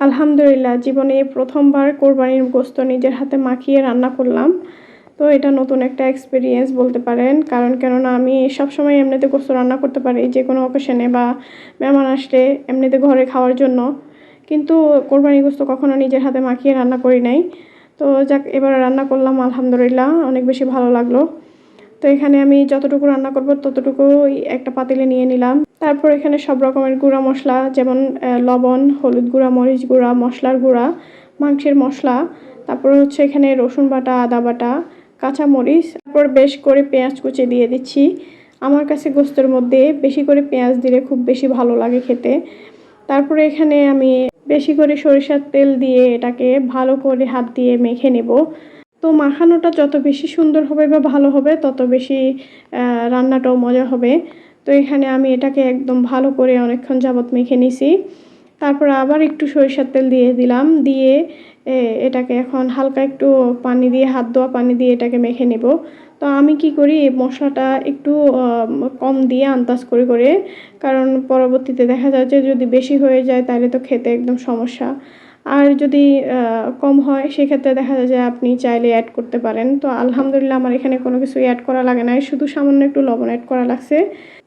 আলহামদুলিল্লাহ, জীবনে প্রথমবার কোরবানির গোস্ত নিজের হাতে মাখিয়ে রান্না করলাম। তো এটা নতুন একটা এক্সপিরিয়েন্স বলতে পারেন। কারণ কেননা আমি সবসময় এমনিতে গোস্ত রান্না করতে পারি যে কোনো অকেশনে বা মেহমান আসলে এমনিতে ঘরে খাওয়ার জন্য। কিন্তু কোরবানি গোস্ত কখনো নিজের হাতে মাখিয়ে রান্না করি নাই। তো যাক, এবার রান্না করলাম, আলহামদুলিল্লাহ, অনেক বেশি ভালো লাগল। তো এখানে আমি যতটুকু রান্না করব ততটুকু একটা পাতিলে নিয়ে নিলাম। তারপর এখানে সব রকমের গুঁড়া মশলা, যেমন লবণ, হলুদ গুঁড়া, মরিচ গুঁড়া, মশলার গুঁড়া, মাংসের মশলা, তারপর হচ্ছে এখানে রসুন বাটা, আদা বাটা, কাঁচা মরিচ, তারপর বেশ করে পেঁয়াজ কুচি দিয়ে দিচ্ছি। আমার কাছে গোস্তের মধ্যে বেশি করে পেঁয়াজ দিলে খুব বেশি ভালো লাগে খেতে। তারপরে এখানে আমি বেশি করে সরিষার তেল দিয়ে এটাকে ভালো করে হাত দিয়ে মেখে নেব। তো মাখানোটা যত বেশি সুন্দর হবে বা ভালো হবে, তত বেশি রান্নাটাও মজা হবে। তো এখানে আমি এটাকে একদম ভালো করে অনেকক্ষণ যাবত মেখে নিছি। তারপর আবার একটু সরিষার তেল দিয়ে দিলাম, দিয়ে এটাকে এখন হালকা একটু পানি দিয়ে, হাত ধোয়া পানি দিয়ে এটাকে মেখে নেব। তো আমি কি করি মশলাটা একটু কম দিয়ে আন্দাজ করে করে, কারণ পরবর্তীতে দেখা যায় যে যদি বেশি হয়ে যায়, তাহলে তো খেতে একদম সমস্যা। আর যদি কম হয়, সেক্ষেত্রে দেখা যায় যে আপনি চাইলে অ্যাড করতে পারেন। তো আলহামদুলিল্লাহ আমার এখানে কোনো কিছু অ্যাড করা লাগে না শুধু সামান্য একটু লবণ অ্যাড করা লাগছে।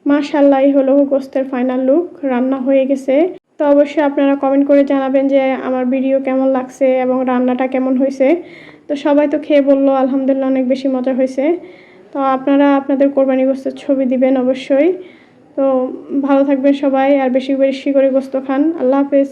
মাশাল্লাহ হলো গোস্তের ফাইনাল লুক রান্না হয়ে গেছে। তো অবশ্যই আপনারা কমেন্ট করে জানাবেন যে আমার ভিডিও কেমন লাগছে এবং রান্নাটা কেমন হয়েছে। তো সবাই তো খেয়ে বলল, আলহামদুলিল্লাহ অনেক বেশি মজা হয়েছে। তো আপনারা আপনাদের কোরবানি গোস্তের ছবি দিবেন অবশ্যই। তো ভালো থাকবেন সবাই, আর বেশি বেশি করে গোস্ত খান। আল্লাহ হাফেজ।